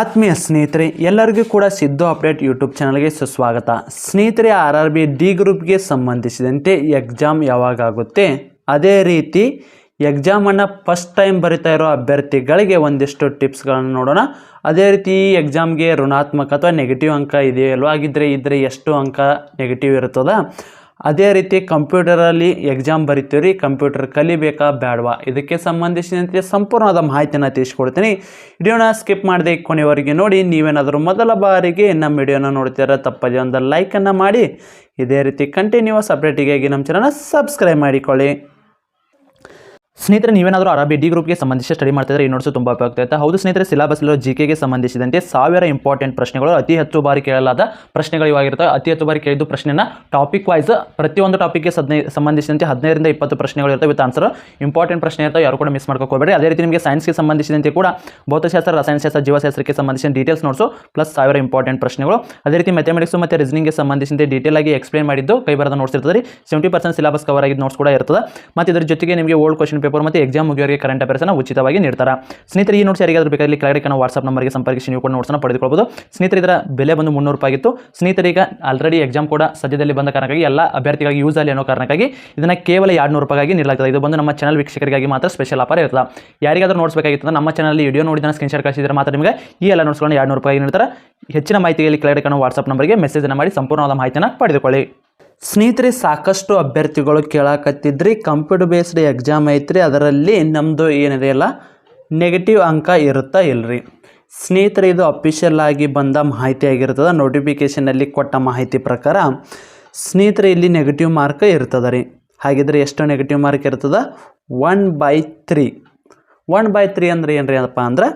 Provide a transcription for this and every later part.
ಆತ್ಮೀಯ ಸ್ನೇಹಿತರೆ, ಎಲ್ಲರಿಗೂ ಕೂಡ ಸಿದ್ದು ಅಪ್ಡೇಟ್ ಯೂಟ್ಯೂಬ್ ಚಾನಲ್ಗೆ ಸುಸ್ವಾಗತ. ಸ್ನೇಹಿತರೆ, ಆರ್ ಆರ್ ಬಿ ಡಿ ಗ್ರೂಪ್ಗೆ ಸಂಬಂಧಿಸಿದಂತೆ ಎಕ್ಸಾಮ್ ಯಾವಾಗ ಆಗುತ್ತೆ ಅದೇ ರೀತಿ ಎಕ್ಸಾಮನ್ನು ಫಸ್ಟ್ ಟೈಮ್ ಬರಿತಾ ಇರೋ ಅಭ್ಯರ್ಥಿಗಳಿಗೆ ಒಂದಿಷ್ಟು ಟಿಪ್ಸ್ಗಳನ್ನು ನೋಡೋಣ. ಅದೇ ರೀತಿ ಈ ಎಕ್ಸಾಮ್ಗೆ ಋಣಾತ್ಮಕ ಅಥವಾ ನೆಗೆಟಿವ್ ಅಂಕ ಇದೆಯಲ್ವ ಆಗಿದ್ದರೆ ಇದ್ದರೆ ಎಷ್ಟು ಅಂಕ ನೆಗೆಟಿವ್ ಇರ್ತದ ಅದೇ ರೀತಿ ಕಂಪ್ಯೂಟರಲ್ಲಿ ಎಕ್ಸಾಮ್ ಬರಿತೀವಿ ಕಂಪ್ಯೂಟರ್ ಕಲಿಬೇಕಾ ಬೇಡವಾ ಇದಕ್ಕೆ ಸಂಬಂಧಿಸಿದಂತೆ ಸಂಪೂರ್ಣವಾದ ಮಾಹಿತಿಯನ್ನು ತಿಳಿಸ್ಕೊಡ್ತೀನಿ. ವಿಡಿಯೋನ ಸ್ಕಿಪ್ ಮಾಡದೆ ಕೊನೆವರೆಗೆ ನೋಡಿ, ನೀವೇನಾದರೂ ಮೊದಲ ಬಾರಿಗೆ ನಮ್ಮ ವಿಡಿಯೋನ ನೋಡ್ತೀರ ತಪ್ಪದೆ ಒಂದು ಲೈಕನ್ನು ಮಾಡಿ. ಇದೇ ರೀತಿ ಕಂಟಿನ್ಯೂಸ್ ಅಪ್ಡೇಟಿಗಾಗಿ ನಮ್ಮ ಚಾನಲ್ನ ಸಬ್ಸ್ಕ್ರೈಬ್ ಮಾಡಿಕೊಳ್ಳಿ. ಸ್ನೇಹಿತರೆ, ನೀವೇನಾದರೂ ಅರಬಿ ಡಿ ಗ್ರೂಪ್ಗೆ ಸಂಬಂಧಿಸಿ ಸ್ಟಡಿ ಮಾಡ್ತಿದ್ರೆ ಈ ನೋಟ್ಸ್ ತುಂಬ ಉಪಯುಕ್ತ ಆಯ್ತಾ ಹೌದು ಸ್ನೇಹಿತರೆ ಸಿಲೆಬಸ್ಲಿರೋ ಜಿ ಕೆಗೆ ಸಂಬಂಧಿಸಿದಂತೆ ಸಾವಿರ ಇಂಪಾರ್ಟೆಂಟ್ ಪ್ರಶ್ನೆಗಳು, ಅತಿ ಹೆಚ್ಚು ಬಾರಿ ಕೇಳಲಾದ ಪ್ರಶ್ನೆಗಳು ಇವಾಗಿರ್ತವೆ ಅತಿ ಹೆಚ್ಚು ಬಾರಿ ಕೇಳಿದ್ದು ಪ್ರಶ್ನೆನ ಟಾಪಿಕ್ ವೈಸ್ ಪ್ರತಿಯೊಂದು ಟಾಪಿಕ್ಗೆ ಹದಿನೈದು ಸಂಬಂಧಿಸಿದಂತೆ ಹದಿನೈದರಿಂದ ಇಪ್ಪತ್ತು ಪ್ರಶ್ನೆಗಳು ಇರ್ತವೆ ವಿತ್ ಆನ್ಸರ್ ಇಂಪಾರ್ಟೆಂಟ್ ಪ್ರಶ್ನೆ ಇರ್ತವೆ, ಯಾರು ಕೂಡ ಮಿಸ್ ಮಾಡ್ಕೋಬೇಡಿ ಅದೇ ರೀತಿ ನಿಮಗೆ ಸೈನ್ಸ್ಗೆ ಸಂಬಂಧಿಸಿದಂತೆ ಕೂಡ ಭೌತಶಾಸ್ತ್ರ, ರಸಾಯನಶಾಸ್ತ್ರ, ಜೀವಶಾಸ್ತ್ರಕ್ಕೆ ಸಂಬಂಧಿಸಿದ ಡೀಟೇಲ್ಸ್ ನೋಡ್ಸು ಪ್ಲಸ್ ಸಾವಿರ ಇಂಪಾರ್ಟೆಂಟ್ ಪ್ರಶ್ನೆಗಳು. ಅದೇ ರೀತಿ ಮ್ಯಾಥಮೆಟಿಕ್ಸ್ ಮತ್ತು ರೀಸನಿಂಗ್ಗೆ ಸಂಬಂಧಿಸಿದಂತೆ ಡೀಟೇಲ್ ಆಗಿ ಎಕ್ಸ್ಪ್ಲೇನ್ ಮಾಡಿದ್ದು, ಕೈ ಬರದ ನೋಟ್ಸ್ ಇರ್ತದೆ ಸೆವೆಂಟಿ ಪರ್ಸೆಂಟ್ ಸಿಲೆಬಸ್ ಕವರ್ ಆಗಿದ್ದು ನೋಟ್ಸ್ ಕೂಡ ಇರ್ತದೆ. ಮತ್ತು ಇದರ ಜೊತೆಗೆ ನಿಮಗೆ ಓಲ್ಡ್ ಕ್ವಶನ್ ಪೇಪರ್ ಮತ್ತು ಎಕ್ಸಾಮ್ ಮುಗಿಯೋರಿಗೆ ಕರೆಂಟ್ ಅಫೇರ್ಸ್ನ ಉಚಿತವಾಗಿ ನೀಡ್ತಾರೆ. ಸ್ನೇಹಿತರೆ, ಈ ನೋಟ್ಸ್ ಯಾರಿಗಾದ್ರೂ ಬೇಕಾಗಲಿ ಕೆಳಗಡೆ ವಾಟ್ಸಾಪ್ ವಾಟ್ಸ್ಆಪ್ ನಂಬರ್ಗೆ ಸಂಪರ್ಕಿಸಿ, ನೀವು ಕೂಡ ನೋಟ್ಸ್ನ ಪಡೆದುಕೊಳ್ಬೋದು. ಸ್ನೇಹಿತರೆ, ಇದರ ಬೆಲೆ ಬಂದು ಮುನ್ನೂರು ರೂಪಾಯಿ ಆಗಿತ್ತು. ಸ್ನೇಹಿತರಿಗೆ ಆಲ್ರೆಡಿ ಎಕ್ಸಾಮ್ ಕೂಡ ಸದ್ಯದಲ್ಲಿ ಬಂದ ಕಾರಣಕ್ಕಾಗಿ, ಎಲ್ಲ ಅಭ್ಯರ್ಥಿಗಾಗಿ ಯೂಸ್ ಆಗಲಿ ಅನ್ನೋ ಕಾರಣಕ್ಕಾಗಿ ಇದನ್ನು ಕೇವಲ ಎರಡು ನೂರು ರೂಪಾಯಿಗಾಗಿ ನೀಡಲಾಗ್ತದೆ. ಇದು ಬಂದು ನಮ್ಮ ಚಾನಲ್ ವೀಕ್ಷಕರಿಗಾಗಿ ಮಾತ್ರ ಸ್ಪೆಷಲ್ ಆಫರ್ ಇರ್ತದೆ ಯಾರಿಗಾದ್ರೂ ನೋಟ್ಸ್ ಬೇಕಾಗಿತ್ತು ನಮ್ಮ ಚಾನಲ್ ವಿಡಿಯೋ ನೋಡಿದ ಸ್ಕ್ರೀನ್ಶಾಟ್ ಕಳಿಸಿದ್ರೆ ಮಾತ್ರ ನಿಮಗೆ ಈ ಎಲ್ಲ ನೋಟ್ಸ್ಗಳನ್ನು ಎರಡು ನೂರು ರೂಪಾಯಿ ನೀಡ್ತಾರೆ. ಹೆಚ್ಚಿನ ಮಾಹಿತಿಯಲ್ಲಿ ಕೆಳಗಡೆ ಕಾಣೋ ವಾಟ್ಸ್ಆಪ್ ನಂಬರ್ಗೆ ಮೆಸೇಜನ್ನು ಮಾಡಿ ಸಂಪೂರ್ಣವಾದ ಮಾಹಿತಿಯನ್ನು ಪಡೆದುಕೊಳ್ಳಿ. ಸ್ನೇಹಿತರೆ, ಸಾಕಷ್ಟು ಅಭ್ಯರ್ಥಿಗಳು ಕೇಳಾಕತ್ತಿದ್ರಿ. ಕಂಪ್ಯೂಟರ್ ಬೇಸ್ಡ್ ಎಕ್ಸಾಮ್ ಐತ್ರಿ. ಅದರಲ್ಲಿ ನಮ್ಮದು ಏನಿದೆ ಅಲ್ಲ ನೆಗೆಟಿವ್ ಅಂಕ ಇರುತ್ತಾ ಇಲ್ರಿ. ಸ್ನೇಹಿತರೆ, ಇದು ಅಫಿಷಿಯಲ್ ಆಗಿ ಬಂದ ಮಾಹಿತಿ ಆಗಿರ್ತದೆ. ನೋಟಿಫಿಕೇಷನಲ್ಲಿ ಕೊಟ್ಟ ಮಾಹಿತಿ ಪ್ರಕಾರ ಸ್ನೇಹಿತರೆ, ಇಲ್ಲಿ ನೆಗೆಟಿವ್ ಮಾರ್ಕ್ ಇರ್ತದೆ ರೀ. ಹಾಗಿದ್ರೆ ಎಷ್ಟು ನೆಗೆಟಿವ್ ಮಾರ್ಕ್ ಇರ್ತದೆ? One by three one by three ಅಂದ್ರೆ ಏನಪ್ಪ ಅಂದ್ರೆ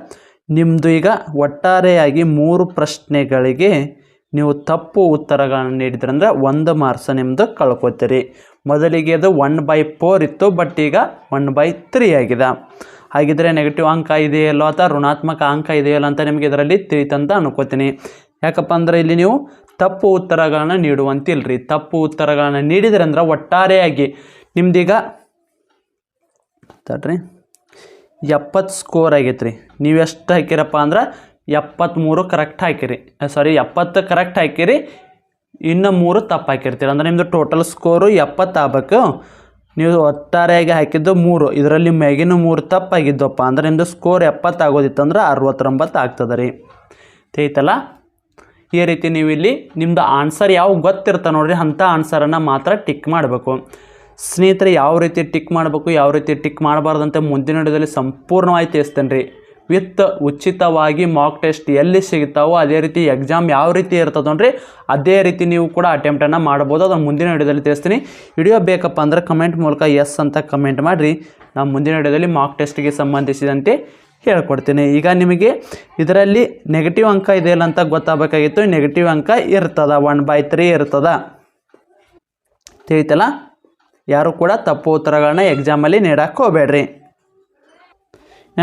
ನಿಮ್ಮದು ಈಗ ಒಟ್ಟಾರೆಯಾಗಿ ಮೂರು ಪ್ರಶ್ನೆಗಳಿಗೆ ನೀವು ತಪ್ಪು ಉತ್ತರಗಳನ್ನು ನೀಡಿದ್ರಂದ್ರೆ ಒಂದು ಮಾರ್ಕ್ಸ್ ನಿಮ್ಮದು ಕಳ್ಕೊತೀರಿ. ಮೊದಲಿಗೆ ಅದು ಒನ್ ಬೈ ಫೋರ್ ಇತ್ತು ಬಟ್ ಈಗ ಒನ್ ಬೈ ತ್ರೀ ಆಗಿದೆ. ಹಾಗಿದ್ರೆ ನೆಗೆಟಿವ್ ಅಂಕ ಇದೆಯಲ್ಲೋ ಅಥವಾ ಋಣಾತ್ಮಕ ಅಂಕ ಇದೆಯಲ್ಲ ಅಂತ ನಿಮಗೆ ಇದರಲ್ಲಿ ತಿಳಿತಂತ ಅನ್ಕೋತೀನಿ. ಯಾಕಪ್ಪ ಅಂದರೆ ಇಲ್ಲಿ ನೀವು ತಪ್ಪು ಉತ್ತರಗಳನ್ನು ನೀಡುವಂತಿಲ್ರಿ. ತಪ್ಪು ಉತ್ತರಗಳನ್ನು ನೀಡಿದ್ರೆ ಅಂದ್ರೆ ಒಟ್ಟಾರೆಯಾಗಿ ನಿಮ್ದೀಗ ತಡ್ರಿ, ಎಪ್ಪತ್ತು ಸ್ಕೋರ್ ಆಗೈತೆ ರೀ ನೀವು ಎಷ್ಟು ಹಾಕಿರಪ್ಪ ಅಂದ್ರೆ ಎಪ್ಪತ್ತ್ಮೂರು ಕರೆಕ್ಟ್ ಹಾಕಿರಿ. ಸಾರಿ ಎಪ್ಪತ್ತು ಕರೆಕ್ಟ್ ಹಾಕಿರಿ. ಇನ್ನು ಮೂರು ತಪ್ಪು ಹಾಕಿರ್ತೀರಿ. ಅಂದ್ರೆ ನಿಮ್ಮದು ಟೋಟಲ್ ಸ್ಕೋರು ಎಪ್ಪತ್ತು ಆಗಬೇಕು ನೀವು ಒಟ್ಟಾರೆಯಾಗಿ ಹಾಕಿದ್ದು ಮೂರು. ಇದರಲ್ಲಿ ಮ್ಯಾಗಿನ ಮೂರು ತಪ್ಪಾಗಿದ್ದಪ್ಪ. ಅಂದ್ರೆ ನಿಮ್ಮದು ಸ್ಕೋರ್ ಎಪ್ಪತ್ತು ಆಗೋದಿತ್ತು ಅಂದ್ರೆ ಅರವತ್ತೊಂಬತ್ತು ಆಗ್ತದೆ ರೀ. ತಿಳಿತಲ್ಲ? ಈ ರೀತಿ ನೀವು ಇಲ್ಲಿ ನಿಮ್ಮದು ಆನ್ಸರ್ ಯಾವ ಗೊತ್ತಿರ್ತ ನೋಡ್ರಿ. ಅಂಥ ಆನ್ಸರನ್ನು ಮಾತ್ರ ಟಿಕ್ ಮಾಡಬೇಕು. ಸ್ನೇಹಿತರೆ, ಯಾವ ರೀತಿ ಟಿಕ್ ಮಾಡಬೇಕು, ಯಾವ ರೀತಿ ಟಿಕ್ ಮಾಡಬಾರ್ದಂತೆ ಮುಂದಿನ ಹಿಡಿದಲ್ಲಿ ಸಂಪೂರ್ಣವಾಗಿ ತಿಳಿಸ್ತೇನೆ ರೀ. ವಿತ್ ಉಚಿತವಾಗಿ ಮಾಕ್ ಟೆಸ್ಟ್ ಎಲ್ಲಿ ಸಿಗ್ತಾವೋ ಅದೇ ರೀತಿ ಎಕ್ಸಾಮ್ ಯಾವ ರೀತಿ ಇರ್ತದೆ ನೋಡ್ರಿ, ಅದೇ ರೀತಿ ನೀವು ಕೂಡ ಅಟೆಂಪ್ಟನ್ನು ಮಾಡ್ಬೋದು. ಅದನ್ನು ಮುಂದಿನ ವಿಡಿಯೋದಲ್ಲಿ ತಿಳಿಸ್ತೀನಿ. ವಿಡಿಯೋ ಬೇಕಪ್ಪ ಅಂದ್ರೆ ಕಮೆಂಟ್ ಮೂಲಕ ಎಸ್ ಅಂತ ಕಮೆಂಟ್ ಮಾಡಿರಿ. ನಾವು ಮುಂದಿನ ವಿಡಿಯೋದಲ್ಲಿ ಮಾಕ್ ಟೆಸ್ಟ್ಗೆ ಸಂಬಂಧಿಸಿದಂತೆ ಹೇಳ್ಕೊಡ್ತೀನಿ. ಈಗ ನಿಮಗೆ ಇದರಲ್ಲಿ ನೆಗೆಟಿವ್ ಅಂಕ ಇದೆಯಲ್ಲ ಅಂತ ಗೊತ್ತಾಗಬೇಕಾಗಿತ್ತು. ನೆಗೆಟಿವ್ ಅಂಕ ಇರ್ತದ ಒನ್ ಬೈ ತ್ರೀ ಇರ್ತದ. ತಿಳಿತಲ್ಲ? ಯಾರು ಕೂಡ ತಪ್ಪು ಉತ್ತರಗಳನ್ನ ಎಕ್ಸಾಮಲ್ಲಿ ನೀಡಕ್ಕೆ ಹೋಗಬೇಡ್ರಿ.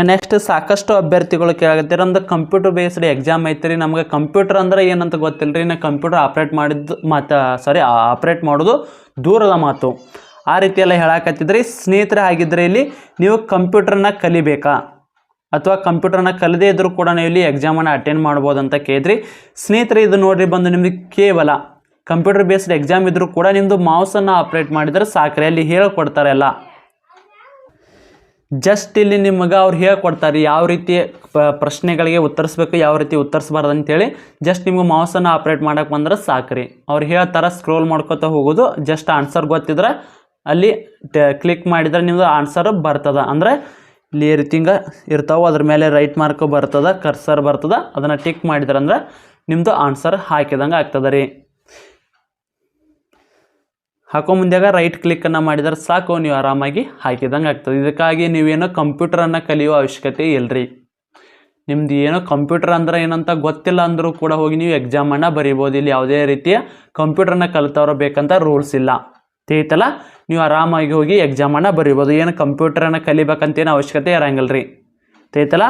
ನೆಕ್ಸ್ಟ್ ಸಾಕಷ್ಟು ಅಭ್ಯರ್ಥಿಗಳು ಕೇಳಾಗತ್ತೀರ ಅಂದ್ರೆ ಕಂಪ್ಯೂಟರ್ ಬೇಸ್ಡ್ ಎಕ್ಸಾಮ್ ಐತ್ರಿ. ನಮಗೆ ಕಂಪ್ಯೂಟರ್ ಅಂದ್ರೆ ಏನಂತ ಗೊತ್ತಿಲ್ಲ ರೀ ನಾ ಕಂಪ್ಯೂಟರ್ ಆಪ್ರೇಟ್ ಮಾಡಿದ್ದು ಮತ್ತು ಸಾರಿ ಆಪ್ರೇಟ್ ಮಾಡೋದು ದೂರದ ಮಾತು. ಆ ರೀತಿ ಎಲ್ಲ ಹೇಳಾಕತ್ತಿದ್ರಿ. ಸ್ನೇಹಿತರೆ ಆಗಿದ್ದರೆ ಇಲ್ಲಿ ನೀವು ಕಂಪ್ಯೂಟರ್ನ ಕಲಿಬೇಕಾ? ಅಥವಾ ಕಂಪ್ಯೂಟರ್ನ ಕಲದೇ ಇದ್ದರೂ ಕೂಡ ನೀವು ಇಲ್ಲಿ ಎಕ್ಸಾಮನ್ನು ಅಟೆಂಡ್ ಮಾಡ್ಬೋದು ಅಂತ ಕೇಳಿದ್ರಿ. ಸ್ನೇಹಿತರೆ, ಇದು ನೋಡಿರಿ, ಬಂದು ನಿಮಗೆ ಕೇವಲ ಕಂಪ್ಯೂಟರ್ ಬೇಸ್ಡ್ ಎಕ್ಸಾಮ್ ಇದ್ದರೂ ಕೂಡ ನಿಮ್ಮದು ಮೌಸನ್ನು ಆಪ್ರೇಟ್ ಮಾಡಿದರೆ ಸಾಕ್ರೆ. ಅಲ್ಲಿ ಹೇಳ್ಕೊಡ್ತಾರೆ ಎಲ್ಲ. ಜಸ್ಟ್ ಇಲ್ಲಿ ನಿಮಗೆ ಅವ್ರು ಹೇಳ್ಕೊಡ್ತಾರೆ ಯಾವ ರೀತಿ ಪ್ರಶ್ನೆಗಳಿಗೆ ಉತ್ತರಿಸ್ಬೇಕು, ಯಾವ ರೀತಿ ಉತ್ತರಿಸ್ಬಾರ್ದು ಅಂತೇಳಿ ಜಸ್ಟ್ ನಿಮ್ಗೆ ಮೌಸನ್ನು ಆಪ್ರೇಟ್ ಮಾಡೋಕೆ ಬಂದ್ರೆ ಸಾಕ್ರಿ. ಅವ್ರು ಹೇಳ್ತಾರೆ ಸ್ಕ್ರೋಲ್ ಮಾಡ್ಕೊತಾ ಹೋಗೋದು, ಜಸ್ಟ್ ಆನ್ಸರ್ ಗೊತ್ತಿದ್ರೆ ಅಲ್ಲಿ ಕ್ಲಿಕ್ ಮಾಡಿದ್ರೆ ನಿಮ್ಮದು ಆನ್ಸರ್ ಬರ್ತದೆ. ಅಂದರೆ ಇಲ್ಲಿ ಈ ರೀತಿ ಹಿಂಗೆ ಇರ್ತಾವೆ, ಅದ್ರ ಮೇಲೆ ರೈಟ್ ಮಾರ್ಕ್ ಬರ್ತದೆ ಕರ್ಸರ್ ಬರ್ತದೆ, ಅದನ್ನು ಟಿಕ್ ಮಾಡಿದ್ರೆ ಅಂದ್ರೆ ನಿಮ್ಮದು ಆನ್ಸರ್ ಹಾಕಿದಂಗೆ ಆಗ್ತದೆ ರೀ. ಹಾಕೋ ಮುಂದಾಗ ರೈಟ್ ಕ್ಲಿಕ್ಕನ್ನು ಮಾಡಿದರೆ ಸಾಕು, ನೀವು ಆರಾಮಾಗಿ ಹಾಕಿದಂಗೆ ಆಗ್ತದೆ. ಇದಕ್ಕಾಗಿ ನೀವೇನೋ ಕಂಪ್ಯೂಟರನ್ನು ಕಲಿಯುವ ಅವಶ್ಯಕತೆ ಇಲ್ಲರಿ ನಿಮ್ದು ಏನೋ ಕಂಪ್ಯೂಟರ್ ಅಂದ್ರೆ ಏನಂತ ಗೊತ್ತಿಲ್ಲ ಅಂದರೂ ಕೂಡ ಹೋಗಿ ನೀವು ಎಕ್ಸಾಮನ್ನು ಬರಿಬೋದು. ಇಲ್ಲಿ ಯಾವುದೇ ರೀತಿಯ ಕಂಪ್ಯೂಟರ್ನ ಕಲಿತವ್ರು ಬೇಕಂತ ರೂಲ್ಸ್ ಇಲ್ಲ. ತಿಳಿತಲ್ಲ? ನೀವು ಆರಾಮಾಗಿ ಹೋಗಿ ಎಕ್ಸಾಮನ್ನು ಬರಿಬೋದು. ಏನು ಕಂಪ್ಯೂಟರನ್ನು ಕಲಿಬೇಕಂತೇನು ಅವಶ್ಯಕತೆ ಇರಂಗಿಲ್ಲ ರೀ ತಿಳಿತಲ್ಲ?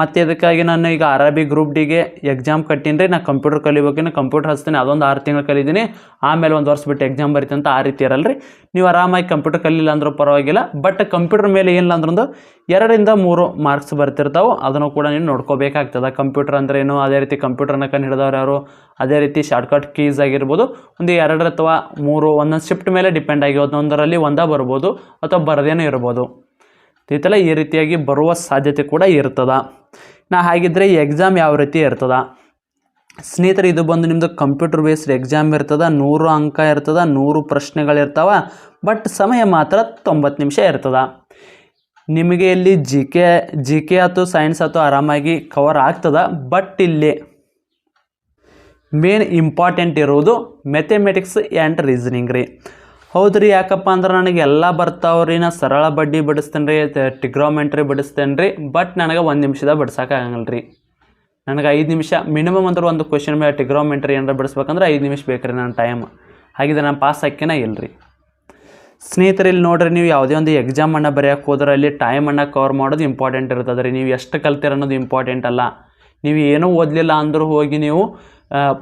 ಮತ್ತು ಇದಕ್ಕಾಗಿ ನಾನು ಈಗ ಆರ್ ಆರ್ ಬಿ ಗ್ರೂಪ್ ಡಿಗೆ ಎಕ್ಸಾಮ್ ಕಟ್ಟೀನಿ ರೀ ನಾನು ಕಂಪ್ಯೂಟರ್ ಕಲಿಬೇಕಿನ ಕಂಪ್ಯೂಟರ್ ಹಚ್ತೀನಿ, ಅದೊಂದು ಆರು ತಿಂಗಳು ಕಲಿತೀನಿ ಆಮೇಲೆ ಒಂದು ವರ್ಷ ಬಿಟ್ಟು ಎಕ್ಸಾಮ್ ಬರಿತೀನಿ ಅಂತ ಆ ರೀತಿ ಇರಲ್ಲ ರೀ ನೀವು ಆರಾಮಾಗಿ ಕಂಪ್ಯೂಟರ್ ಕಲಿಲ್ಲ ಅಂದ್ರೂ ಪರವಾಗಿಲ್ಲ ಬಟ್ ಕಂಪ್ಯೂಟರ್ ಮೇಲೆ ಏನಿಲ್ಲ ಅಂದ್ರೊಂದು ಎರಡರಿಂದ ಮೂರು ಮಾರ್ಕ್ಸ್ ಬರ್ತಿರ್ತಾವೆ. ಅದನ್ನು ಕೂಡ ನೀವು ನೋಡ್ಕೋಬೇಕಾಗ್ತದೆ. ಕಂಪ್ಯೂಟರ್ ಅಂದ್ರೆ ಏನು? ಅದೇ ರೀತಿ ಕಂಪ್ಯೂಟರ್ನ ಕಂಡು ಹಿಡಿದವ್ರು ಯಾರು? ಅದೇ ರೀತಿ ಶಾರ್ಟ್ಕಟ್ ಕೀಸ್ ಆಗಿರ್ಬೋದು. ಒಂದು ಎರಡು ಅಥವಾ ಮೂರು, ಒಂದೊಂದು ಶಿಫ್ಟ್ ಮೇಲೆ ಡಿಪೆಂಡ್ ಆಗಿ ಒಂದೊಂದರಲ್ಲಿ ಒಂದೇ ಬರ್ಬೋದು, ಅಥವಾ ಬರದೇನೂ ಇರ್ಬೋದು. ತಿಳಿತಲ್ಲ ಈ ರೀತಿಯಾಗಿ ಬರುವ ಸಾಧ್ಯತೆ ಕೂಡ ಇರ್ತದೆ. ನಾ ಹಾಗಿದ್ರೆ ಈ ಎಕ್ಸಾಮ್ ಯಾವ ರೀತಿ ಇರ್ತದೆ? ಸ್ನೇಹಿತರೆ, ಇದು ಬಂದು ನಿಮ್ಮದು ಕಂಪ್ಯೂಟರ್ ಬೇಸ್ಡ್ ಎಕ್ಸಾಮ್ ಇರ್ತದೆ, ನೂರು ಅಂಕ ಇರ್ತದೆ, ನೂರು ಪ್ರಶ್ನೆಗಳಿರ್ತಾವೆ ಬಟ್ ಸಮಯ ಮಾತ್ರ ತೊಂಬತ್ತು ನಿಮಿಷ ಇರ್ತದೆ. ನಿಮಗೆ ಇಲ್ಲಿ ಜಿ ಕೆ ಜಿ ಕೆ ಆಯ್ತು ಸೈನ್ಸ್ ಆಯ್ತು ಆರಾಮಾಗಿ ಕವರ್ ಆಗ್ತದೆ ಬಟ್ ಇಲ್ಲಿ ಮೇನ್ ಇಂಪಾರ್ಟೆಂಟ್ ಇರೋದು ಮ್ಯಾಥಮೆಟಿಕ್ಸ್ ಆ್ಯಂಡ್ ರೀಸನಿಂಗ್ ರೀ. ಹೌದು ರೀ ಯಾಕಪ್ಪ ಅಂದ್ರೆ ನನಗೆ ಎಲ್ಲ ಬರ್ತಾವ್ರಿ, ನಾ ಸರಳ ಬಡ್ಡಿ ಬಿಡಿಸ್ತೇನೆ ರೀ ಟಿಗ್ರೋಮೆಂಟ್ರಿ ಬಿಡಿಸ್ತೇನೆ ರೀ ಬಟ್ ನನಗೆ ಒಂದು ನಿಮಿಷದಾಗ ಬಿಡ್ಸೋಕ್ಕಾಗಲ್ಲ ರೀ ನನಗೆ ಐದು ನಿಮಿಷ ಮಿನಿಮಮ್ ಅಂದ್ರೆ ಒಂದು ಕ್ವಶನ್ ಮೇಲೆ ಟಿಗ್ರೋಮೆಂಟ್ರಿ ಏನಾರ ಬಿಡಿಸ್ಬೇಕಂದ್ರೆ ಐದು ನಿಮಿಷ ಬೇಕು ನನ್ನ ಟೈಮ್ ಹಾಗಿದ್ರೆ ನಾನು ಪಾಸ್ ಹಾಕಿನ ಇಲ್ಲ ರೀ ಸ್ನೇಹಿತರೆ, ಇಲ್ಲಿ ನೋಡ್ರಿ, ನೀವು ಯಾವುದೇ ಒಂದು ಎಕ್ಸಾಮನ್ನು ಬರೆಯೋಕೆ ಹೋದ್ರೆ ಅಲ್ಲಿ ಟೈಮನ್ನು ಕವರ್ ಮಾಡೋದು ಇಂಪಾರ್ಟೆಂಟ್ ಇರ್ತದೆ ರೀ ನೀವು ಎಷ್ಟು ಕಲ್ತೀರ ಅನ್ನೋದು ಇಂಪಾರ್ಟೆಂಟ್ ಅಲ್ಲ. ನೀವು ಏನೂ ಓದಲಿಲ್ಲ ಅಂದರೂ ಹೋಗಿ ನೀವು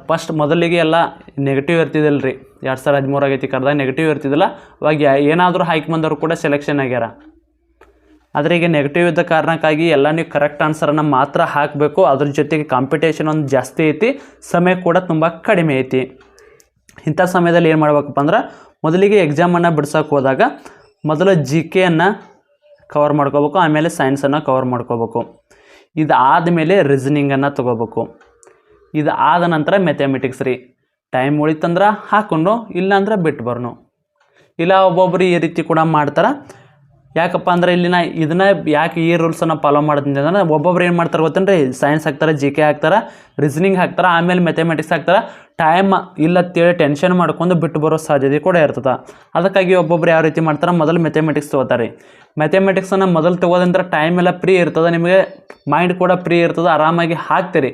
ಫಸ್ಟ್ ಮೊದಲಿಗೆ ಎಲ್ಲ ನೆಗೆಟಿವ್ ಇರ್ತಿದ್ದಿಲ್ಲ ರೀ ಎರಡು ಸಾವಿರ ಹದಿಮೂರು ಆಗೈತಿ ಕರೆದಾಗ ನೆಗೆಟಿವ್ ಇರ್ತಿದ್ದಿಲ್ಲ. ಅವಾಗ ಏನಾದರೂ ಹೈಕ್ ಬಂದವರು ಕೂಡ ಸೆಲೆಕ್ಷನ್ ಆಗ್ಯಾರ. ಆದರೆ ಈಗ ನೆಗೆಟಿವ್ ಇದ್ದ ಕಾರಣಕ್ಕಾಗಿ ಎಲ್ಲ ನೀವು ಕರೆಕ್ಟ್ ಆನ್ಸರನ್ನು ಮಾತ್ರ ಹಾಕಬೇಕು. ಅದ್ರ ಜೊತೆಗೆ ಕಾಂಪಿಟೇಷನ್ ಒಂದು ಜಾಸ್ತಿ ಐತಿ. ಸಮಯ ಕೂಡ ತುಂಬ ಕಡಿಮೆ ಐತಿ. ಇಂಥ ಸಮಯದಲ್ಲಿ ಏನು ಮಾಡ್ಬೇಕಪ್ಪ ಅಂದ್ರೆ ಮೊದಲಿಗೆ ಎಕ್ಸಾಮನ್ನು ಬಿಡ್ಸೋಕೆ ಹೋದಾಗ ಮೊದಲು ಜಿ ಕೆಯನ್ನು ಕವರ್ ಮಾಡ್ಕೋಬೇಕು. ಆಮೇಲೆ ಸೈನ್ಸನ್ನು ಕವರ್ ಮಾಡ್ಕೋಬೇಕು. ಇದಾದ ಮೇಲೆ ರೀಸನಿಂಗನ್ನು ತೊಗೋಬೇಕು. ಇದು ಆದ ನಂತರ ಮೆಥಮೆಟಿಕ್ಸ್ ರೀ. ಟೈಮ್ ಉಳಿತಂದ್ರೆ ಹಾಕೊಂಡು, ಇಲ್ಲಾಂದ್ರೆ ಬಿಟ್ಟು ಬರ್ನು. ಇಲ್ಲ ಒಬ್ಬೊಬ್ರು ಈ ರೀತಿ ಕೂಡ ಮಾಡ್ತಾರೆ. ಯಾಕಪ್ಪ ಅಂದರೆ ಇಲ್ಲಿ ನಾ ಇದನ್ನ ಯಾಕೆ ಈ ರೂಲ್ಸನ್ನು ಫಾಲೋ ಮಾಡ್ತೀನಿ ಅಂದ್ರೆ, ಒಬ್ಬೊಬ್ರು ಏನು ಮಾಡ್ತಾರೆ ಗೊತ್ತೇನ್ರಿ? ಸೈನ್ಸ್ ಹಾಕ್ತಾರೆ ಜಿ ಕೆ ಹಾಕ್ತಾರೆ ರೀಸನಿಂಗ್ ಹಾಕ್ತಾರೆ, ಆಮೇಲೆ ಮೆಥಮೆಟಿಕ್ಸ್ ಹಾಕ್ತಾರೆ. ಟೈಮ್ ಇಲ್ಲ ಅಂತೇಳಿ ಟೆನ್ಷನ್ ಮಾಡ್ಕೊಂಡು ಬಿಟ್ಟು ಬರೋ ಸಾಧ್ಯತೆ ಕೂಡ ಇರ್ತದೆ. ಅದಕ್ಕಾಗಿ ಒಬ್ಬೊಬ್ರು ಯಾವ ರೀತಿ ಮಾಡ್ತಾರೆ? ಮೊದಲು ಮೆಥಮೆಟಿಕ್ಸ್ ತೊಗೋತಾರೆ ಮೆಥಮೆಟಿಕ್ಸನ್ನು ಮೊದಲು ತೊಗೋದಂದ್ರೆ ಟೈಮ್ ಎಲ್ಲ ಫ್ರೀ ಇರ್ತದೆ, ನಿಮಗೆ ಮೈಂಡ್ ಕೂಡ ಫ್ರೀ ಇರ್ತದೆ, ಆರಾಮಾಗಿ ಹಾಕ್ತೀರಿ.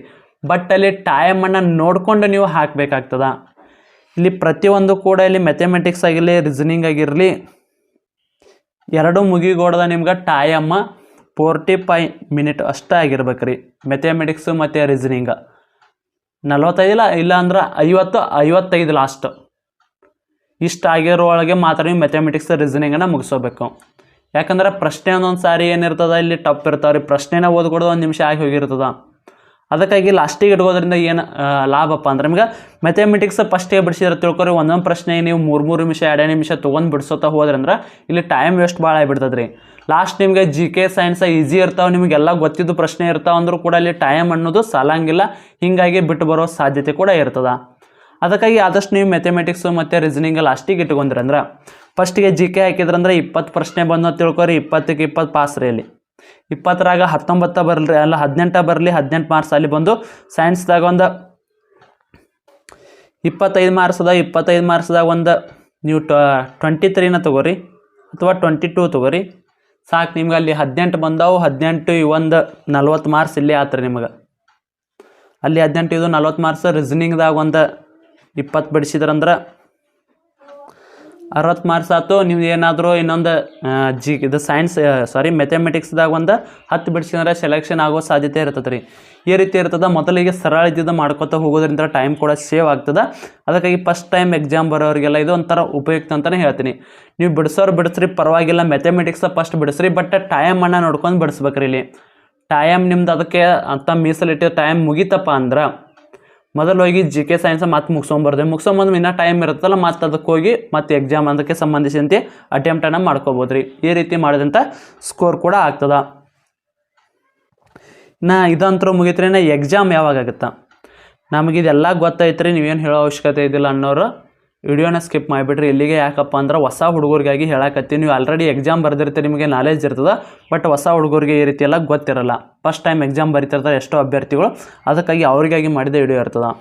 ಬಟ್ ಅಲ್ಲಿ ಟೈಮನ್ನು ನೋಡಿಕೊಂಡು ನೀವು ಹಾಕಬೇಕಾಗ್ತದ. ಇಲ್ಲಿ ಪ್ರತಿಯೊಂದು ಕೂಡ ಇಲ್ಲಿ ಮೆಥಮೆಟಿಕ್ಸ್ ಆಗಿರಲಿ ರೀಸನಿಂಗ್ ಆಗಿರಲಿ, ಎರಡು ಮುಗಿಗೋಡ್ದ ನಿಮ್ಗೆ ಟೈಮ್ ಫೋರ್ಟಿ ಫೈ ಮಿನಿಟ್ ಅಷ್ಟೇ ಆಗಿರ್ಬೇಕು ರೀ ಮೆಥಮೆಟಿಕ್ಸು ಮತ್ತು ರೀಸನಿಂಗ ನಲ್ವತ್ತೈದಿಲ್ಲ ಇಲ್ಲ ಅಂದ್ರೆ ಐವತ್ತು, ಐವತ್ತೈದು ಲಾಸ್ಟ್ ಇಷ್ಟು ಆಗಿರೋ ಒಳಗೆ ಮಾತ್ರ ನೀವು ಮೆಥಮೆಟಿಕ್ಸ್ ರೀಸನಿಂಗನ್ನು ಮುಗಿಸೋಬೇಕು. ಯಾಕಂದ್ರೆ ಪ್ರಶ್ನೆ ಒಂದೊಂದು ಸಾರಿ ಏನಿರ್ತದ, ಇಲ್ಲಿ ಟಪ್ ಇರ್ತಾವೆ ರೀ ಪ್ರಶ್ನೆನ ಓದ್ಕೊಡೋದು ಒಂದು ನಿಮಿಷ ಆಗಿ ಹೋಗಿರ್ತದ. ಅದಕ್ಕಾಗಿ ಲಾಸ್ಟಿಗೆ ಇಟ್ಕೋದ್ರಿಂದ ಏನು ಲಾಭಪ್ಪ ಅಂದ್ರೆ ನಿಮ್ಗೆ ಮೆಥಮೆಟಿಕ್ಸ್ ಫಸ್ಟಿಗೆ ಬಿಡಿಸಿದ್ರೆ ತಿಳ್ಕೊರಿ, ಒಂದೊಂದು ಪ್ರಶ್ನೆ ನೀವು ಮೂರು ಮೂರು ನಿಮಿಷ, ಎರಡೇ ನಿಮಿಷ ತೊಗೊಂಡು ಬಿಡಿಸೋತಾ ಹೋದ್ರೆ ಅಂದ್ರೆ ಇಲ್ಲಿ ಟೈಮ್ ವೇಸ್ಟ್ ಭಾಳ ಆಗಿಬಿಡ್ತದೆ ರೀ ಲಾಸ್ಟ್ ನಿಮಗೆ ಜಿ ಕೆ ಸೈನ್ಸ್ ಈಸಿ ಇರ್ತಾವೆ, ನಿಮಗೆಲ್ಲ ಗೊತ್ತಿದ್ದು ಪ್ರಶ್ನೆ ಇರ್ತಾವೆ ಅಂದರೂ ಕೂಡ ಇಲ್ಲಿ ಟೈಮ್ ಅನ್ನೋದು ಸಾಲಂಗಿಲ್ಲ, ಹೀಗಾಗಿ ಬಿಟ್ಟು ಬರೋ ಸಾಧ್ಯತೆ ಕೂಡ ಇರ್ತದ. ಅದಕ್ಕಾಗಿ ಆದಷ್ಟು ನೀವು ಮೆಥಮೆಟಿಕ್ಸು ಮತ್ತು ರೀಸನಿಂಗ್ ಲಾಸ್ಟಿಗೆ ಇಟ್ಕೊಂಡ್ರಂದ್ರೆ ಫಸ್ಟಿಗೆ ಜಿ ಕೆ ಹಾಕಿದ್ರಂದ್ರೆ ಇಪ್ಪತ್ತು ಪ್ರಶ್ನೆ ಬಂದು ತಿಳ್ಕೊರಿ, ಇಪ್ಪತ್ತಕ್ಕೆ ಇಪ್ಪತ್ತು ಪಾಸ್ ರೀ ಇಲ್ಲಿ ಇಪ್ಪತ್ತರಾಗ ಹತ್ತೊಂಬತ್ತ ಬರಲಿ ಅಲ್ಲ ಹದಿನೆಂಟ ಬರಲಿ, ಹದಿನೆಂಟು ಮಾರ್ಕ್ಸ್ ಅಲ್ಲಿ ಬಂದು ಸೈನ್ಸ್ದಾಗ ಒಂದು ಇಪ್ಪತ್ತೈದು ಮಾರ್ಕ್ಸ್ದಾಗ ಇಪ್ಪತ್ತೈದು ಮಾರ್ಕ್ಸ್ದಾಗ ಒಂದು ನೀವು ಟ್ವೆಂಟಿ ತ್ರೀನ ತೊಗೋರಿ ಅಥವಾ ಟ್ವೆಂಟಿ ಟೂ ತೊಗೋರಿ. ಸಾಕು ನಿಮ್ಗೆ ಅಲ್ಲಿ ಹದಿನೆಂಟು ಬಂದಾವು, ಹದಿನೆಂಟು ಒಂದು ನಲ್ವತ್ತು ಮಾರ್ಕ್ಸ್ ಇಲ್ಲೇ ಆತ್ರಿ ನಿಮಗೆ. ಅಲ್ಲಿ ಹದಿನೆಂಟು ಇದು ನಲ್ವತ್ತು ಮಾರ್ಕ್ಸ್ ರೀಸನಿಂಗ್ದಾಗ ಒಂದು ಇಪ್ಪತ್ತು ಬಿಡಿಸಿದ್ರಂದ್ರೆ ಅರವತ್ತು ಮಾರ್ಕ್ಸ್ ಆಯ್ತು ನೀವು ಏನಾದರೂ ಇನ್ನೊಂದು ಜಿ, ಇದು ಸೈನ್ಸ್ ಸಾರಿ ಮೆಥಮೆಟಿಕ್ಸ್ದಾಗ ಒಂದು ಹತ್ತು ಬಿಡಿಸಿದ್ರೆ ಸೆಲೆಕ್ಷನ್ ಆಗೋ ಸಾಧ್ಯತೆ ಇರ್ತದೆ ರೀ ಈ ರೀತಿ ಇರ್ತದೆ, ಮೊದಲಿಗೆ ಸರಳ ಇದ್ದಿದ್ದು ಮಾಡ್ಕೊತಾ ಹೋಗೋದ್ರಿಂದ ಟೈಮ್ ಕೂಡ ಸೇವ್ ಆಗ್ತದೆ. ಅದಕ್ಕಾಗಿ ಫಸ್ಟ್ ಟೈಮ್ ಎಕ್ಸಾಮ್ ಬರೋರಿಗೆಲ್ಲ ಇದು ಒಂಥರ ಉಪಯುಕ್ತ ಅಂತಲೇ ಹೇಳ್ತೀನಿ. ನೀವು ಬಿಡಿಸೋರು ಬಿಡಿಸ್ರಿ, ಪರವಾಗಿಲ್ಲ ಮೆಥಮೆಟಿಕ್ಸ ಫಸ್ಟ್ ಬಿಡಿಸ್ರಿ ಬಟ್ ಟೈಮನ್ನು ನೋಡ್ಕೊಂಡು ಬಿಡಿಸ್ಬೇಕ್ರಿ ಇಲ್ಲಿ. ಟೈಮ್ ನಿಮ್ದು ಅದಕ್ಕೆ ಅಂತ ಮೀಸಲಿಟ್ಟಿರೋ ಟೈಮ್ ಮುಗೀತಪ್ಪ ಅಂದ್ರೆ ಮೊದಲು ಹೋಗಿ ಜಿ ಕೆ ಸೈನ್ಸ್ ಮತ್ತೆ ಮುಗಿಸ್ಕೊಂಬರ್ದೆ. ಮುಗಿಸ್ಕೊಂಬಂದು ಇನ್ನೂ ಟೈಮ್ ಇರುತ್ತಲ್ಲ, ಮತ್ತೆ ಅದಕ್ಕೆ ಹೋಗಿ ಮತ್ತೆ ಎಕ್ಸಾಮ್ ಅದಕ್ಕೆ ಸಂಬಂಧಿಸಿದಂತೆ ಅಟೆಂಪ್ಟನ್ನು ಮಾಡ್ಕೋಬೋದು ರೀ ಈ ರೀತಿ ಮಾಡಿದಂಥ ಸ್ಕೋರ್ ಕೂಡ ಆಗ್ತದ. ನಾ ಇದಂತರೂ ಮುಗಿತ್ರಿ ನಾ ಎಕ್ಸಾಮ್ ಯಾವಾಗ ಆಗುತ್ತಾ? ನಮಗಿದೆಲ್ಲ ಗೊತ್ತೈತ್ರಿ, ನೀವೇನು ಹೇಳೋ ಅವಶ್ಯಕತೆ ಇದ್ದಿಲ್ಲ ಅನ್ನೋರು. ವಿಡಿಯೋನ ಸ್ಕಿಪ್ ಮಾಡಿಬಿಟ್ರಿ ಇಲ್ಲಿಗೆ ಯಾಕಪ್ಪ ಅಂದ್ರೆ ಹೊಸ ಹುಡುಗರಿಗಾಗಿ ಹೇಳಕತ್ತೀನಿ. ನೀವು ಆಲ್ರೆಡಿ ಎಕ್ಸಾಮ್ ಬರೆದಿರ್ತೀರಿ, ನಿಮಗೆ ನಾಲೆಜ್ ಇರ್ತದೆ. ಬಟ್ ಹೊಸ ಹುಡುಗರಿಗೆ ಈ ರೀತಿ ಎಲ್ಲ ಗೊತ್ತಿರಲ್ಲ. ಫಸ್ಟ್ ಟೈಮ್ ಎಕ್ಸಾಮ್ ಬರೀತಿರ್ತಾರೆ ಎಷ್ಟೋ ಅಭ್ಯರ್ಥಿಗಳು. ಅದಕ್ಕಾಗಿ ಅವರಿಗಾಗಿ ಮಾಡಿದ ವಿಡಿಯೋ ಇರ್ತದೆ.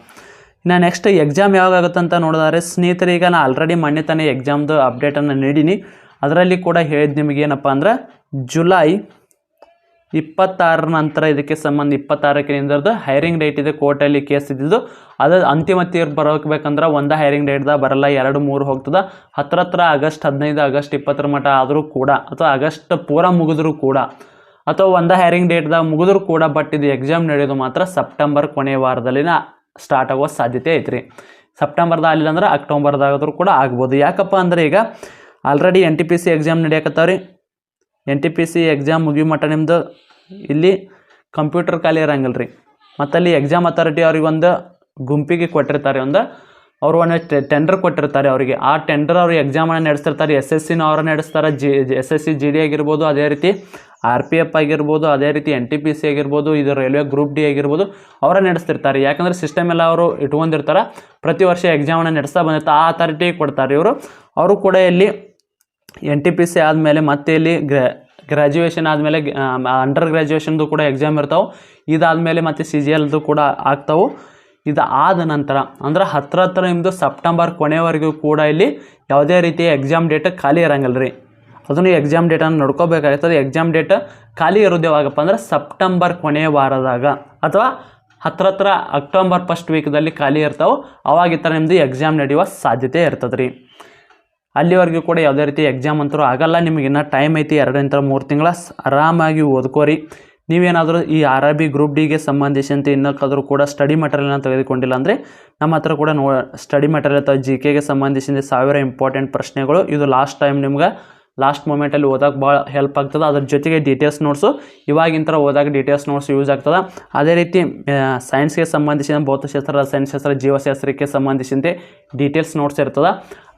ಇನ್ನು ನೆಕ್ಸ್ಟ್ ಎಕ್ಸಾಮ್ ಯಾವಾಗ ಅಂತ ನೋಡಿದ್ರೆ ಸ್ನೇಹಿತರೆ, ಈಗ ನಾನು ಆಲ್ರೆಡಿ ಮೊನ್ನೆ ತಾನೇ ಎಕ್ಸಾಮ್ದು ಅಪ್ಡೇಟನ್ನು ನೀಡೀನಿ. ಅದರಲ್ಲಿ ಕೂಡ ಹೇಳಿದ್ದು ನಿಮಗೇನಪ್ಪ ಅಂದ್ರೆ ಜುಲೈ ಇಪ್ಪತ್ತಾರರ ನಂತರ ಇದಕ್ಕೆ ಸಂಬಂಧ ಇಪ್ಪತ್ತಾರಕ್ಕೆ ನಿಂದಿರೋದು ಹೈರಿಂಗ್ ಡೇಟ್ ಇದೆ, ಕೋರ್ಟಲ್ಲಿ ಕೇಸ್ ಇದ್ದಿದ್ದು. ಅದು ಅಂತಿಮ ತೀರ್ಪು ಬರೋಕ್ಬೇಕಂದ್ರೆ ಒಂದು ಹೈರಿಂಗ್ ಡೇಟ್ದಾಗ ಬರಲ್ಲ, ಎರಡು ಮೂರು ಹೋಗ್ತದೆ. ಹತ್ರ ಹತ್ರ ಆಗಸ್ಟ್ ಹದಿನೈದು, ಆಗಸ್ಟ್ ಇಪ್ಪತ್ತರ ಮಟ್ಟ ಆದರೂ ಕೂಡ, ಅಥವಾ ಆಗಸ್ಟ್ ಪೂರ ಮುಗಿದ್ರೂ ಕೂಡ, ಅಥವಾ ಒಂದು ಹೈರಿಂಗ್ ಡೇಟ್ದಾಗ ಮುಗಿದ್ರೂ ಕೂಡ ಬಟ್ ಇದು ಎಕ್ಸಾಮ್ ನಡೆಯೋದು ಮಾತ್ರ ಸೆಪ್ಟೆಂಬರ್ ಕೊನೆಯ ವಾರದಲ್ಲಿನ ಸ್ಟಾರ್ಟ್ ಆಗೋ ಸಾಧ್ಯತೆ ಐತ್ರಿ. ಸೆಪ್ಟೆಂಬರ್ದಾಗ ಆಗಲಿಲ್ಲ ಅಂದ್ರೆ ಅಕ್ಟೋಬರ್ದಾಗಾದ್ರೂ ಕೂಡ ಆಗ್ಬೋದು. ಯಾಕಪ್ಪ ಅಂದ್ರೆ ಈಗ already N T P C exam ನಡೆಯಕತ್ತಾವ್ರಿ. N T P C exam ಮುಗಿಯೋ ಮಟ್ಟ ನಿಮ್ಮದು ಇಲ್ಲಿ ಕಂಪ್ಯೂಟರ್ ಖಾಲಿ ಇರಂಗಿಲ್ಲ ರೀ ಮತ್ತಲ್ಲಿ ಎಕ್ಸಾಮ್ ಅಥಾರಿಟಿ ಅವ್ರಿಗೆ ಒಂದು ಗುಂಪಿಗೆ ಕೊಟ್ಟಿರ್ತಾರೆ, ಒಂದು ಅವರು ಒಂದು ಟೆಂಡರ್ ಕೊಟ್ಟಿರ್ತಾರೆ ಅವರಿಗೆ. ಆ ಟೆಂಡರ್ ಅವ್ರು ಎಕ್ಸಾಮನ್ನು ನಡೆಸ್ತಿರ್ತಾರೆ ಎಸ್ ಎಸ್ ಸಿನ ಅವರು ನಡೆಸ್ತಾರೆ G S S C G D ಆಗಿರ್ಬೋದು, ಅದೇ ರೀತಿ ಆರ್ ಪಿ ಎಫ್ ಆಗಿರ್ಬೋದು, ಅದೇ ರೀತಿ ಎನ್ ಟಿ ಪಿ ಸಿ ಆಗಿರ್ಬೋದು, ಇದು ರೈಲ್ವೆ ಗ್ರೂಪ್ ಡಿ ಆಗಿರ್ಬೋದು, ಅವರ ನಡೆಸ್ತಿರ್ತಾರೆ. ಯಾಕಂದರೆ ಸಿಸ್ಟಮ್ ಎಲ್ಲ ಅವರು ಇಟ್ಕೊಂಡಿರ್ತಾರೆ, ಪ್ರತಿ ವರ್ಷ ಎಕ್ಸಾಮನ್ನು ನಡೆಸ್ತಾ ಬಂದಿರ್ತಾರೆ. ಆ ಅಥಾರಿಟಿ ಕೊಡ್ತಾರೆ ಇವರು. ಅವರು ಕೂಡ ಇಲ್ಲಿ ಎನ್ ಟಿ ಪಿ ಸಿ ಆದಮೇಲೆ ಮತ್ತೆ ಇಲ್ಲಿ ಗ್ರಾ ಗ್ರ್ಯಾಜುಯೇಷನ್ ಆದಮೇಲೆ ಅಂಡರ್ ಗ್ರ್ಯಾಜುಯೇಷನ್ದು ಕೂಡ ಎಕ್ಸಾಮ್ ಇರ್ತಾವೆ. ಇದಾದಮೇಲೆ ಮತ್ತು ಸಿ ಜಿ ಎಲ್ದು ಕೂಡ ಆಗ್ತಾವೆ. ಇದು ಆದ ನಂತರ, ಅಂದ್ರೆ ಹತ್ರ ಹತ್ರ ನಿಮ್ಮದು ಸೆಪ್ಟೆಂಬರ್ ಕೊನೆವರೆಗೂ ಕೂಡ ಇಲ್ಲಿ ಯಾವುದೇ ರೀತಿಯ ಎಕ್ಸಾಮ್ ಡೇಟ್ ಖಾಲಿ ಇರಂಗಿಲ್ಲ ರೀ. ಅದನ್ನು ಎಕ್ಸಾಮ್ ಡೇಟನ್ನು ನೋಡ್ಕೋಬೇಕಾಗ್ತದೆ ಎಕ್ಸಾಮ್ ಡೇಟ್ ಖಾಲಿ ಇರೋದು ಯಾವಾಗಪ್ಪ ಅಂದ್ರೆ ಸೆಪ್ಟೆಂಬರ್ ಕೊನೆಯ ವಾರದಾಗ ಅಥವಾ ಹತ್ರ ಹತ್ರ ಅಕ್ಟೋಬರ್ ಫಸ್ಟ್ ವೀಕ್ದಲ್ಲಿ ಖಾಲಿ ಇರ್ತಾವೆ. ಅವಾಗ ಈ ಥರ ನಿಮ್ಮದು ಎಕ್ಸಾಮ್ ನಡೆಯುವ ಸಾಧ್ಯತೆ ಇರ್ತದೆ ರೀ ಅಲ್ಲಿವರೆಗೂ ಕೂಡ ಯಾವುದೇ ರೀತಿ ಎಕ್ಸಾಮ್ ಅಂತೂ ಆಗಲ್ಲ. ನಿಮಗೆ ಇನ್ನೂ ಟೈಮ್ ಐತಿ, ಎರಡರಿಂದ ಮೂರು ತಿಂಗಳ. ಆರಾಮಾಗಿ ಓದ್ಕೋರಿ. ನೀವೇನಾದರೂ ಈ ಆರ್ ಆರ್ ಬಿ ಗ್ರೂಪ್ ಡಿಗೆ ಸಂಬಂಧಿಸಿದಂತೆ ಇನ್ನಕ್ಕಾದರೂ ಕೂಡ ಸ್ಟಡಿ ಮಟೀರಿಯಲ್ನ ತೆಗೆದುಕೊಂಡಿಲ್ಲ ಅಂದರೆ ನಮ್ಮ ಹತ್ರ ಕೂಡ ನೋ ಸ್ಟಡಿ ಮೆಟೀರಿಯಲ್ ಅಥವಾ ಜಿ ಕೆಗೆ ಸಂಬಂಧಿಸಿದ ಸಾವಿರ ಇಂಪಾರ್ಟೆಂಟ್ ಪ್ರಶ್ನೆಗಳು. ಇದು ಲಾಸ್ಟ್ ಟೈಮ್ ನಿಮ್ಗೆ ಲಾಸ್ಟ್ ಮೂಮೆಂಟಲ್ಲಿ ಓದಕ್ಕೆ ಭಾಳ ಹೆಲ್ಪ್ ಆಗ್ತದೆ. ಅದ್ರ ಜೊತೆಗೆ ಡೀಟೇಲ್ಸ್ ನೋಟ್ಸು ಇವಾಗಿನ ಥರ ಓದಾಗ ಡೀಟೇಲ್ಸ್ ನೋಟ್ಸ್ ಯೂಸ್ ಆಗ್ತದೆ. ಅದೇ ರೀತಿ ಸೈನ್ಸ್ಗೆ ಸಂಬಂಧಿಸಿದ ಭೌತಶಾಸ್ತ್ರ ರಸಾಯನಶಾಸ್ತ್ರ ಜೀವಶಾಸ್ತ್ರಕ್ಕೆ ಸಂಬಂಧಿಸಿದಂತೆ ಡೀಟೇಲ್ಸ್ ನೋಟ್ಸ್ ಇರ್ತದೆ.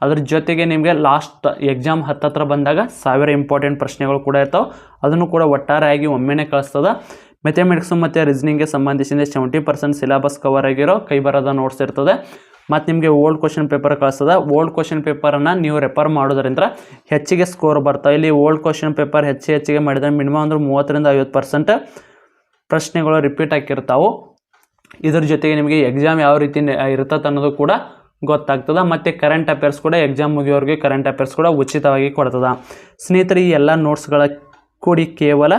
ಅದ್ರ ಜೊತೆಗೆ ನಿಮಗೆ ಲಾಸ್ಟ್ ಎಕ್ಸಾಮ್ ಹತ್ತತ್ರ ಬಂದಾಗ ಸಾವಿರ ಇಂಪಾರ್ಟೆಂಟ್ ಪ್ರಶ್ನೆಗಳು ಕೂಡ ಇರ್ತಾವೆ. ಅದನ್ನು ಕೂಡ ಒಟ್ಟಾರೆಯಾಗಿ ಒಮ್ಮೆನೇ ಕಳಿಸ್ತದೆ. ಮೆಥಮೆಟಿಕ್ಸು ಮತ್ತು ರೀಸನಿಂಗ್ಗೆ ಸಂಬಂಧಿಸಿದ ಸೆವೆಂಟಿ ಪರ್ಸೆಂಟ್ ಸಿಲೆಬಸ್ ಕವರ್ ಆಗಿರೋ ಕೈ ಬರೋದ ನೋಟ್ಸ್ ಇರ್ತದೆ. ಮತ್ತು ನಿಮಗೆ ಓಲ್ಡ್ ಕ್ವಶನ್ ಪೇಪರ್ ಕಳಿಸ್ತದೆ. ಓಲ್ಡ್ ಕ್ವಶನ್ ಪೇಪರನ್ನು ನೀವು ರೆಫರ್ ಮಾಡೋದ್ರಿಂದ ಹೆಚ್ಚಿಗೆ ಸ್ಕೋರ್ ಬರ್ತಾವೆ. ಇಲ್ಲಿ ಓಲ್ಡ್ ಕ್ವಶನ್ ಪೇಪರ್ ಹೆಚ್ಚು ಹೆಚ್ಚಿಗೆ ಮಾಡಿದರೆ ಮಿನಿಮಮ್ ಅಂದ್ರೆ ಮೂವತ್ತರಿಂದ ಐವತ್ತು ಪರ್ಸೆಂಟ್ ಪ್ರಶ್ನೆಗಳು ರಿಪೀಟ್ ಆಗಿರ್ತಾವೆ ಇದ್ರ ಜೊತೆಗೆ ನಿಮಗೆ ಎಕ್ಸಾಮ್ ಯಾವ ರೀತಿ ಇರ್ತದೆ ಅನ್ನೋದು ಕೂಡ ಗೊತ್ತಾಗ್ತದೆ. ಮತ್ತು ಕರೆಂಟ್ ಅಫೇರ್ಸ್ ಕೂಡ ಎಕ್ಸಾಮ್ ಮುಗಿಯೋರಿಗೆ ಕರೆಂಟ್ ಅಫೇರ್ಸ್ ಕೂಡ ಉಚಿತವಾಗಿ ಕೊಡ್ತದೆ. ಸ್ನೇಹಿತರೆ, ಈ ಎಲ್ಲ ನೋಟ್ಸ್ಗಳ ಕೂಡಿ ಕೇವಲ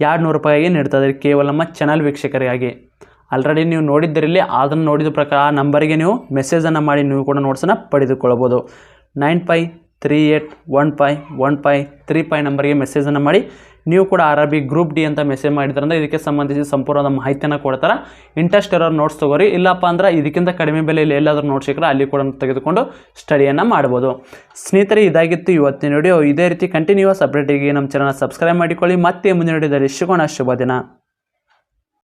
ಎರಡು ನೂರು ರೂಪಾಯಿಗೆ ನೀಡ್ತದೆ. ಕೇವಲ ನಮ್ಮ ಚಾನಲ್ ವೀಕ್ಷಕರಿಗಾಗಿ. ಆಲ್ರೆಡಿ ನೀವು ನೋಡಿದ್ದರಲ್ಲಿ ಅದನ್ನು ನೋಡಿದ ಪ್ರಕಾರ ಆ ನಂಬರಿಗೆ ನೀವು ಮೆಸೇಜನ್ನು ಮಾಡಿ ನೀವು ಕೂಡ ನೋಟ್ಸನ್ನು ಪಡೆದುಕೊಳ್ಳಬೋದು nine five three eight one five one five three five ನಂಬರ್ಗೆ ಮೆಸೇಜನ್ನು ಮಾಡಿ ನೀವು ಕೂಡ ಆರ್ ಬಿ ಗ್ರೂಪ್ ಡಿ ಅಂತ ಮೆಸೇಜ್ ಮಾಡಿದ್ರಂದ್ರೆ ಇದಕ್ಕೆ ಸಂಬಂಧಿಸಿದ ಸಂಪೂರ್ಣ ಮಾಹಿತಿಯನ್ನು ಕೊಡ್ತಾರೆ. ಇಂಟ್ರೆಸ್ಟ್ ಇರೋರು ನೋಟ್ಸ್ ತೊಗೋರಿ, ಇಲ್ಲಪ್ಪ ಅಂದ್ರೆ ಇದಕ್ಕಿಂತ ಕಡಿಮೆ ಬೆಲೆಯಲ್ಲಿ ಎಲ್ಲಾದರೂ ನೋಟ್ಸ್ ಸಿಕ್ಕರೆ ಅಲ್ಲಿ ಕೂಡ ತೆಗೆದುಕೊಂಡು ಸ್ಟಡಿಯನ್ನು ಮಾಡ್ಬೋದು. ಸ್ನೇಹಿತರೆ, ಇದಾಗಿತ್ತು ಇವತ್ತಿನ ವಿಡಿಯೋ ಇದೇ ರೀತಿ ಕಂಟಿನ್ಯೂಸ್ ಅಪ್ಡೇಟಿಗೆ ನಮ್ಮ ಚಾನಲ್ ಸಬ್ಸ್ಕ್ರೈಬ್ ಮಾಡಿಕೊಳ್ಳಿ. ಮತ್ತೆ ಮುಂದಿನ ವಿಡಿಯೋದಲ್ಲಿ ಸಿಗೋಣ. ಶುಭ ದಿನ